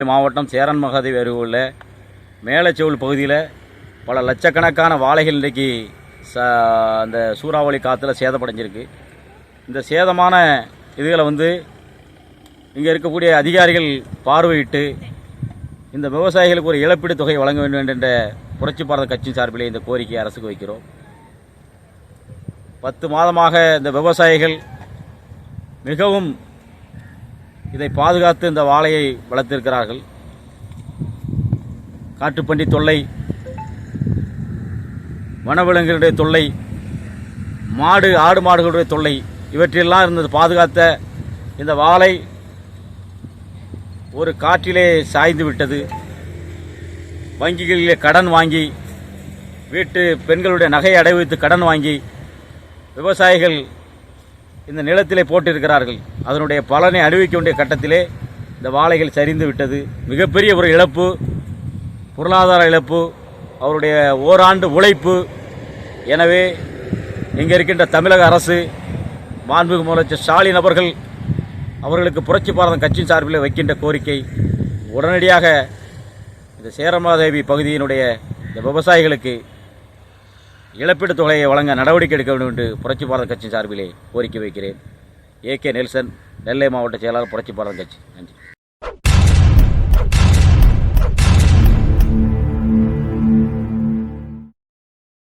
மாவட்டம் சேரன் மகாதேவி அருகில் உள்ள பகுதியில் பல லட்சக்கணக்கான வாழைகள் இன்றைக்கி ச அந்த சூறாவளி காற்றுல சேதப்படைஞ்சிருக்கு இந்த சேதமான இதுகளை வந்து இங்கே இருக்கக்கூடிய அதிகாரிகள் பார்வையிட்டு இந்த விவசாயிகளுக்கு ஒரு இழப்பீடு தொகை வழங்க வேண்டும் என்ற புரட்சி பாரத கட்சி சார்பிலே இந்த கோரிக்கையை அரசுக்கு வைக்கிறோம். பத்து மாதமாக இந்த விவசாயிகள் மிகவும் இதை பாதுகாத்து இந்த வாழையை வளர்த்திருக்கிறார்கள். காட்டுப்பண்டி தொல்லை வனவிலங்குகளுடைய தொல்லை மாடு ஆடு மாடுகளுடைய தொல்லை இவற்றையெல்லாம் இருந்தது பாதுகாத்த இந்த வாழை ஒரு காற்றிலே சாய்ந்து விட்டது. வங்கிகளிலே கடன் வாங்கி வீட்டு பெண்களுடைய நகையை அடைவித்து கடன் வாங்கி விவசாயிகள் இந்த நிலத்திலே போட்டிருக்கிறார்கள். அதனுடைய பலனை அணிவிக்க வேண்டிய கட்டத்திலே இந்த வாழைகள் சரிந்து விட்டது. மிகப்பெரிய ஒரு இழப்பு பொருளாதார இழப்பு அவருடைய ஓராண்டு உழைப்பு. எனவே இங்கே இருக்கின்ற தமிழக அரசு மாண்புமிகு முதலமைச்சர் ஸ்டாலின் அவர்கள் அவர்களுக்கு புரட்சி பாரதம் கட்சி சார்பில் வைக்கின்ற கோரிக்கை உடனடியாக இந்த சேரமாதேவி பகுதியினுடைய இந்த விவசாயிகளுக்கு இழப்பீட்டுத் தொகையை வழங்க நடவடிக்கை எடுக்க வேண்டும் என்று புரட்சி பாரத கட்சி சார்பிலே கோரிக்கை வைக்கிறேன். ஏ கே நெல்சன் நெல்லை மாவட்ட செயலாளர் புரட்சி பாரத கட்சி. நன்றி.